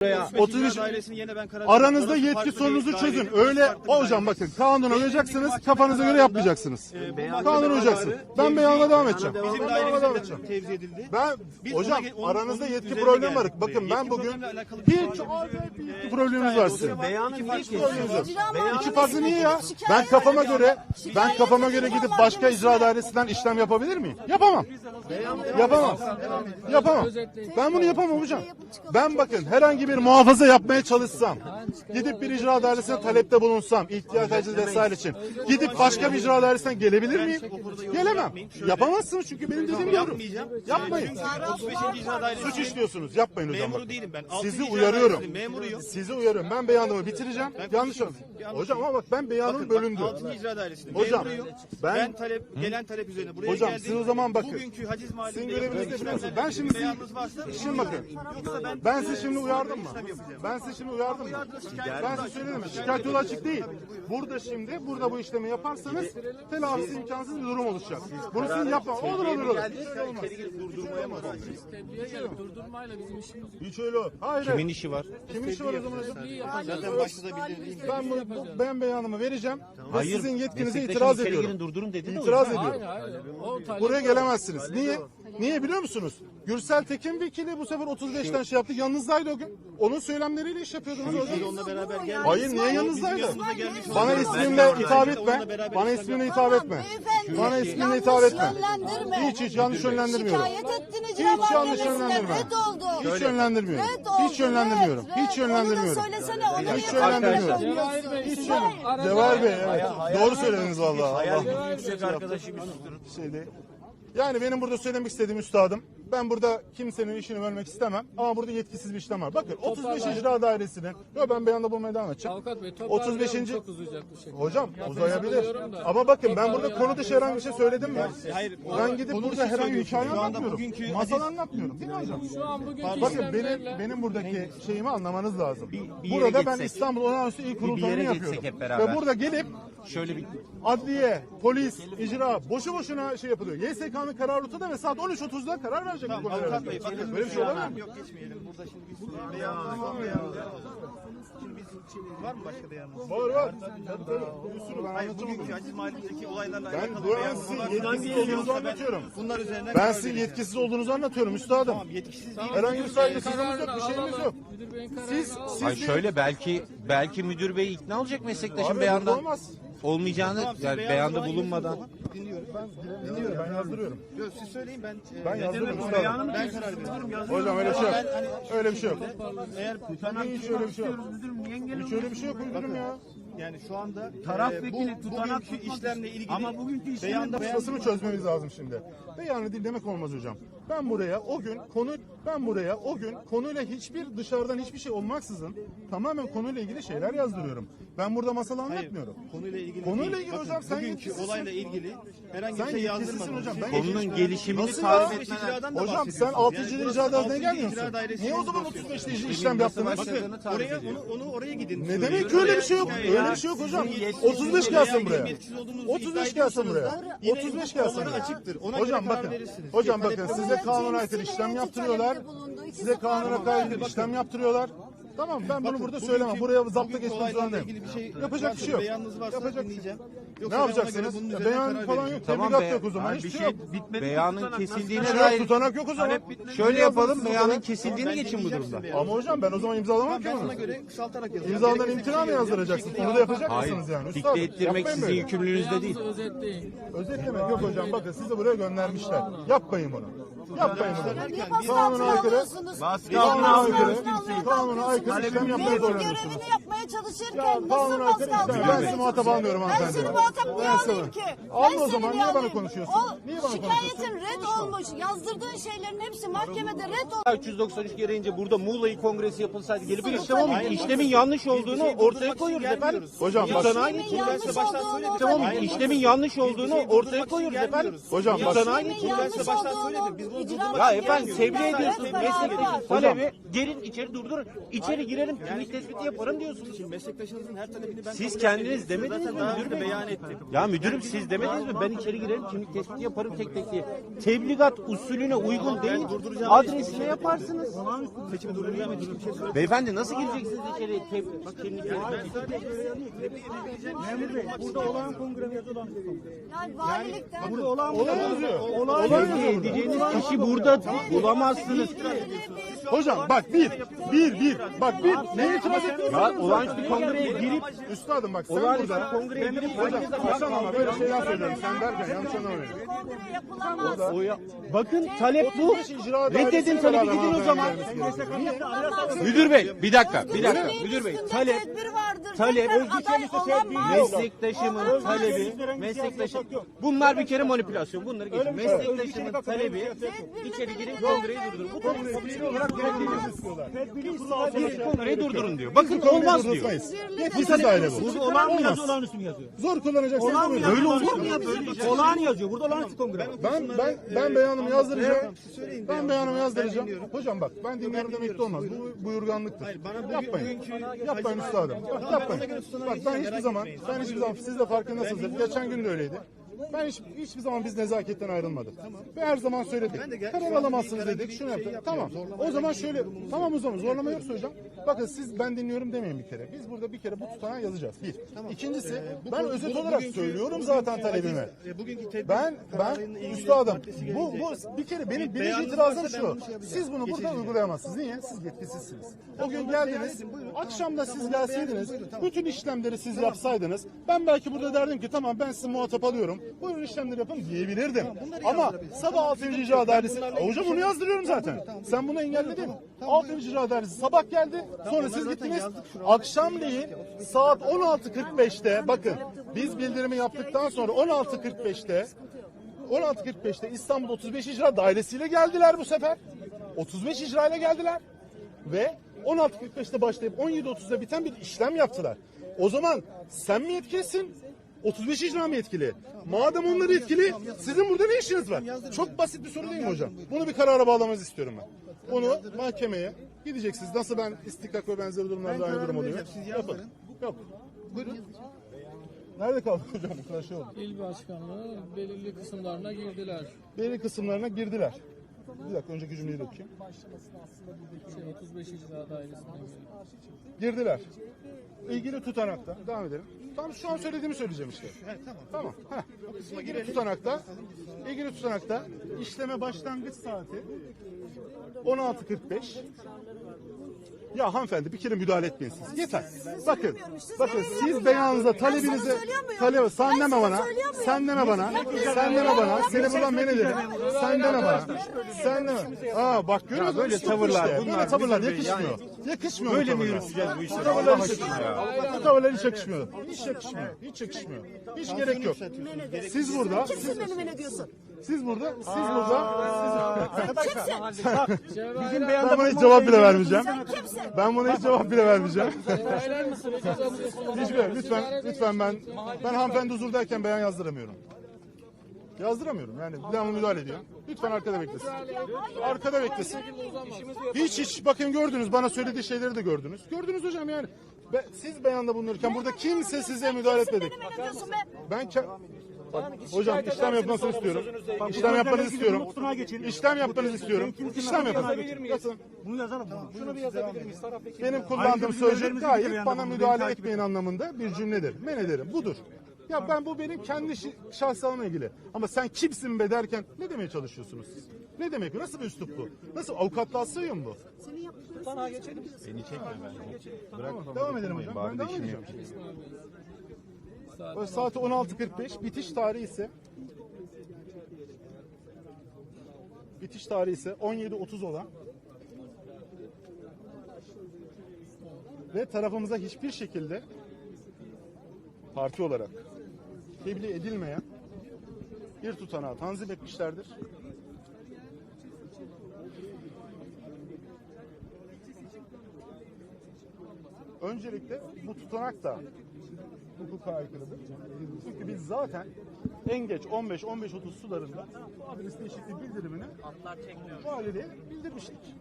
33 dairesini yine ben karar Aranızda Orası yetki bir çözün. Öyle bir hocam bakın kanuna uyacaksınız. Kafanıza göre yapmayacaksınız. Kanuna uyacaksınız. Ben beyanıma devam edeceğim. Bizim Ben beyanıma devam edeceğim. tevzi edildi. Ben Biz hocam aranızda onun yetki üzerine problem var. Bakın ben bugün hiç problemimiz yok. yetki probleminiz var sizin. İki farklı niye ya? Şikayet Ben kafama göre ben kafama göre gidip başka icra dairesinden işlem yapabilir miyim? Yapamam. Yapamam. Yapamam. Ben bunu yapamam hocam. Ben bakın herhangi bir muhafaza yapmaya çalışsam, gidip bir icra dairesine talepte bulunsam, ihtiyaç acil vesaire için, gidip başka bir icra dairesinden gelebilir miyim? Gelemem. Yapamazsınız çünkü benim dediğim. Yapmayacağım. Yapmayın. Çünkü 35. icra dairesi. Suç işliyorsunuz. Yapmayın hocam. Memuru değilim ben. Sizi uyarıyorum. icra dairesinin memuruyum. Sizi uyarıyorum. Ben beyanımı bitireceğim. Yanlış oldu. Hocam ama bak ben beyanım bölündü. 6. icra dairesinde Hocam, memuruyum. ben- Ben, talep, gelen talep üzerine buraya Hocam, geldim. siz o zaman bakın. Bugünkü haciz mahallinde Sizin göreviniz ne biliyor musunuz? Ben şimdi bir sizi, beyanınız varsa şimdi bakın. Yoksa ben, Ben sizi şimdi uyardım mı? Ben sizi şimdi uyardım mı? Ben size söyledim mi? Şikayet yolu açık değil. Burada şimdi, burada bu işlemi yaparsanız telafisi imkansız bir durum oluşacak. Bunu siz yapma. Olur olur olur. Tedbire gelip durdurmayla bizim işimiz yok. Hiç öyle. Hayır. Kimin işi var? Kimin işi var o zaman? Zaten başta da bildirdiğim. Ben, bu, bu- ben beyanımı vereceğim ve sizin yetkinize itiraz ediyorum. durdurun dedi de o İtiraz ediyorum. Hayır hayır. Buraya gelemezsiniz. Niye? Niye biliyor musunuz? Gürsel Tekin vekili bu sefer 35'ten şey yaptı. Yanınızdaydı o gün. Onun söylemleriyle iş yapıyordunuz o gün. Onunla beraber geldik. Hayır niye yanınızdaydı? gelmiş. Bana geldim. hitap etme. Bana yaptım. hitap etme. Beyefendi, Bana ismimle yanlış hitap etme. yönlendirme. Hiç hiç yanlış yönlendirmiyorum. Şikayet ettin Hiç yanlış yönlendirme. red oldu. Hiç yönlendirmiyorum. Red oldu, Hiç yönlendirmiyorum. red, Hiç red. yönlendirmiyorum. Onu da söylesene onu niye Hiç yönlendirmiyorum. Bey, Hiç yönlendirmiyorum. arada- Cevahir Bey evet. Doğru söylediniz vallahi. Allah. Yüksek arkadaşı bir susturun. şey değil. Yani benim burada söylemek istediğim üstadım, ben burada kimsenin işini bölmek istemem ama burada yetkisiz bir işlem var. Bakın 35 icra dairesinin, yo ben beyanda bulmaya devam edeceğim. Avukat Bey 35. 35. çok uzayacak bu şekilde. Hocam uzayabilir. Katılıyorum da. Ama bakın ben burada konu dışı herhangi bir şey söyledim mi? Hayır, Ben gidip burada herhangi bir hikaye Şu anda anlatmıyorum. bugünkü Masal hadis- anlatmıyorum değil mi hocam? Şu an bugünkü Bakın işlemlerle benim benim buradaki şeyimi anlamanız lazım. bir yere Burada ben geçsek. İstanbul Bir yere kurultayını geçsek yapıyorum. hep beraber. Ve burada gelip Şöyle bir adliye, polis, icra boşu boşuna şey yapılıyor. YSK'nın kararı ortada ve saat 13.30'da karar verecek bu konuya. Avukat Bey bakın Böyle bir şey olabilir mi? Yok geçmeyelim. Burada şimdi biz e, beyanımız var. Şimdi biz var mı başka beyanımız? Var var. Tabii tabii. Bir sürü ben Hayır bugünkü Aziz Mahallesi'ndeki olaylarla Ben alakalı beyanımız sizin var. yetkisiz olduğunuzu anlatıyorum. Bunlar üzerine Ben sizin yetkisiz olduğunuzu anlatıyorum üstadım. Tamam yetkisiz değil. Herhangi bir saygısızlığımız yok, bir şeyimiz yok. Siz, siz bir- şöyle belki belki müdür bey ikna olacak meslektaşın Abi, beyandan olmaz. olmayacağını yani beyanda bulunmadan. o zaman. Dinliyorum. Dinliyorum, ben yazdırıyorum. Yok siz söyleyin ben. e, Ben yazdırıyorum. Ben karar veriyorum. Hocam öyle bir şey yok. Ben hani Öyle bir şey yok. eğer Hiç öyle bir şey yok. Hiç öyle bir şey yok müdürüm ya. yani şu anda Taraf e, vekili bu, tutanak bugünkü tutmak işlemle ilgili Ama bugünkü işlemin beyanda beyan Ustasını çözmemiz lazım şimdi. Beyanı dinlemek olmaz hocam. Ben buraya o gün konu ben buraya o gün konuyla hiçbir dışarıdan hiçbir şey olmaksızın tamamen konuyla ilgili şeyler yazdırıyorum. Ben burada masal anlatmıyorum. konuyla ilgili Konuyla değil. ilgili Bakın, hocam, sen bugünkü yetkisizsin. olayla ilgili herhangi Sen bir şey yetkisizsin yazdırmadım. hocam. Ben Konunun gelişimini Nasıl tarif ya? etmeden. icradan da Hocam sen bahsediyorsunuz. 6. Yani icra dairesi'ne gelmiyorsun. Niye o zaman yazıyorsunuz. 35'te işlem yaptınız? Bakın oraya onu, onu oraya gidin. Ne demek öyle bir şey yok? Öyle bir şey yok hocam. 35 gelsin buraya. 35 gelsin buraya. 35 gelsin buraya. açıktır. Ona Hocam göre karar bakın. verirsiniz. Hocam bakın size kanuna aykırı işlem yaptırıyorlar. Size kanuna aykırı işlem yaptırıyorlar. Tamam ben bunu burada söylemem. Buraya Bugünkü geçmek zorundayım. bir şey Yapacak bir şey yok. Yapacak bir şey dinleyeceğim. Ne Yoksa ona yapacaksınız? Ya üzerine Beyan falan yok. Tamam Tebligat be. yok o zaman. Hiçbir bir şey yok. şey beyanın kesildiğine Yok, dair Tutanak yok o zaman. şöyle yapalım beyanın kesildiğini geçin bu durumda. Ama hocam ben o zaman imzalamam ki bunu. göre kısaltarak. İmzadan imtina mı şey yazacağım. Onu da yapacak mısınız yani? Dikte ettirmek sizin yükümlülüğünüzde değil. Özetlemek yok hocam. Bakın sizi buraya göndermişler. Yapmayın bunu. Yapmayın bunu. Kanuna aykırı. alıyorsunuz? Kanuna aykırı. Kanuna Kanuna aykırı işlem yapmaya zorlanıyorsunuz. görevini yapmaya Ya çalışırken nasıl kanuna aykırı baskı altına Ben sizi muhatap almıyorum Ben hanımefendi. Muhatap niye alayım ki? Alma Ben o zaman. niye Niye bana konuşuyorsun? O Niye bana Şikayetin red olmuş. Yazdırdığın şeylerin hepsi mahkemede red olmuş. 393 gereğince burada Muğla'yı kongresi yapılsaydı gelip bir işlem olmuyor. tabii. İşlemin yanlış olduğunu şey ortaya koyuyoruz için efendim. Hocam bak. İçin yanlış baştan olduğunu işlemin yanlış olduğunu şey ortaya koyuyoruz efendim. Hocam bak. İçin yanlış baştan olduğunu söyledim. Biz bunu icra durdurmak Ya efendim tebliğ ediyorsunuz meslektaşın talebi gelin içeri durdurun. İçeri girelim kimlik tespiti yaparım diyorsunuz. Şimdi meslektaşınızın her talebini ben Siz kendiniz demediniz Zaten mi daha müdür beyan ettim. Ya müdürüm siz demediniz mi? Ben içeri girerim kimlik tespiti yaparım tek tek diye. Tebligat usulüne uygun değil. Adresine yaparsınız. Seçimi durduracağım şey. Beyefendi nasıl gireceksiniz içeri? Teb- kimlik Burada olan kongremi yazılan Yani valilikten. Burada. Olay Tevdi yazıyor. edeceğiniz kişi burada bulamazsınız. Hocam bak bir, bir, bir. Bak bir. Neye itiraz ettin? Ya olağanüstü kongreye girip Üstadım bak sen olağanüstü burada. kongreye girip Hocam Hasan ama böyle şeyler söylüyorum. Sen derken yanlış anlamayın. Kongre yapılamaz. Bakın talep bu. Reddedin talebi gidin o zaman. Müdür bey bir dakika bir dakika müdür bey talep talep meslektaşımın talebi meslektaşım bunlar bir kere manipülasyon bunları geçin meslektaşımın talebi içeri girin kongreyi durdurun bu kongreyi girin kongreyi durdurun diyor bakın olmaz diyor. Yetkisiz daire bu. Burada olan mı yazıyor, olağanüstü mü yazıyor? Zor kullanacaksın. Olan mı yazıyor? Böyle olur mu ya böyle? Olağan yazıyor. Burada olağanüstü kongre. Ben ben ben beyanımı yazdıracağım. Ben beyanımı yazdıracağım. Hocam bak ben dinliyorum demek de olmaz. Bu buyurganlıktır. Yapmayın. Yapmayın üstadım. Bak yapmayın. Bak ben hiçbir zaman ben hiçbir zaman siz de farkındasınızdır. Geçen gün de öyleydi. Ben hiç, hiçbir zaman biz nezaketten ayrılmadık. Ve her zaman söyledik. Karar alamazsınız dedik. Şunu yaptık. Tamam. O zaman şöyle. Tamam o zaman zorlama yoksa hocam. Bakın siz ben dinliyorum demeyin bir kere. Biz burada bir kere bu tutanağı yazacağız. Bir. İkincisi ben özet olarak söylüyorum zaten talebimi. Bugünkü tedbir Ben ben üstadım bu bu bir kere benim birinci itirazım şu. şey. Siz bunu burada uygulayamazsınız. Niye? Siz yetkisizsiniz. O gün geldiniz. Akşam da siz gelseydiniz. Bütün işlemleri siz yapsaydınız. Ben belki burada derdim ki tamam ben sizi muhatap alıyorum. Buyurun işlemleri yapın diyebilirdim. Ama sabah 6. icra dairesi. Hocam bunu yazdırıyorum zaten. Sen bunu engelledin. 6. icra dairesi sabah geldi. Sonra siz gittiniz. Akşamleyin saat 16.45'te bakın biz bildirimi yaptıktan sonra 16.45'te 16.45'te İstanbul 35 icra dairesiyle geldiler bu sefer. 35 icra ile geldiler. Ve 16.45'te başlayıp 17.30'da biten bir işlem yaptılar. O zaman sen mi yetkilisin? 35 icra mı yetkili? Madem onlar yetkili, sizin burada ne işiniz var? Çok basit bir soru değil mi hocam? Bunu bir karara bağlamanızı istiyorum ben. Bunu mahkemeye gideceksiniz. Nasıl ben istikak ve benzeri durumlarda aynı durum oluyor? Yapın. Yok. Buyurun. Nerede kaldı hocam? Bu kadar şey oldu. İl başkanlığı belirli kısımlarına girdiler. belirli kısımlarına girdiler. Bir dakika önceki cümleyi de okuyayım. Şey, 35 icra dairesine. Girdiler. İlgili tutanakta. Devam edelim. Tam şu an söylediğimi söyleyeceğim işte. tamam. Tamam. Heh. İlgili tutanakta. ilgili tutanakta işleme başlangıç saati 16.45. Ya hanımefendi bir kere müdahale etmeyin siz. Yeter. Bakın. Bakın siz beyanınıza talebinize talep sen deme bana. Sen deme bana. Sen deme bana. Seni buradan men ederim. Sen deme bana. Sen deme. Aa bak görüyor musun? böyle tavırlar, bunlar Böyle tavırlar yakışmıyor. Yakışmıyor. Böyle mi yürüteceğiz bu işleri? Bu tavırlar hiç yakışmıyor. Bu tavırlar hiç yakışmıyor. Hiç yakışmıyor. Hiç yakışmıyor. Hiç gerek yok. Siz burada, Kimsin beni men ediyorsun? Siz burada, siz burada, Kimsin? siz ben buna hiç cevap bile vermeyeceğim. Sen kimsin? Ben buna hiç cevap bile vermeyeceğim. Hiçbir, lütfen, lütfen ben, ben hanımefendi huzurdayken beyan yazdıramıyorum. Yazdıramıyorum yani devamlı müdahale ediyor. Lütfen arkada beklesin. Arkada beklesin. Hiç hiç bakın gördünüz bana söylediği şeyleri de gördünüz. Gördünüz hocam yani. Be- siz beyanda bulunurken burada kimse size müdahale etmedi. Beni men ediyorsun be? Ben ke- Bak, hocam işlem yapmasını istiyorum. İşlem yapmanızı istiyorum. İşlem yapmanızı istiyorum. İşlem yapın. Yatın. Bunu yazalım. Şunu bir yazabilir miyiz? Benim kullandığım sözcük gayet bana müdahale etmeyin anlamında bir cümledir. Men ederim. Budur. Ya ben bu benim kendi şi- şahsıma ilgili. Ama sen kimsin be derken ne demeye çalışıyorsunuz siz? Ne demek bu? Nasıl bir üslup bu? Nasıl avukatlığa sığıyor mu bu? Senin yaptığın Tamam, devam edelim hocam. Ben devam edeceğim. O saati 16.45. Bitiş tarihi ise bitiş tarihi ise 17.30 olan ve tarafımıza hiçbir şekilde parti olarak tebliğ edilmeyen bir tutanağı tanzim etmişlerdir. Öncelikle bu tutanak da hukuka aykırıdır. Çünkü biz zaten en geç 15-15.30 sularında bu adres değişikliği bildirimini valiliğe bildirmiştik.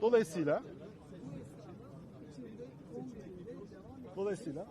Dolayısıyla Dolayısıyla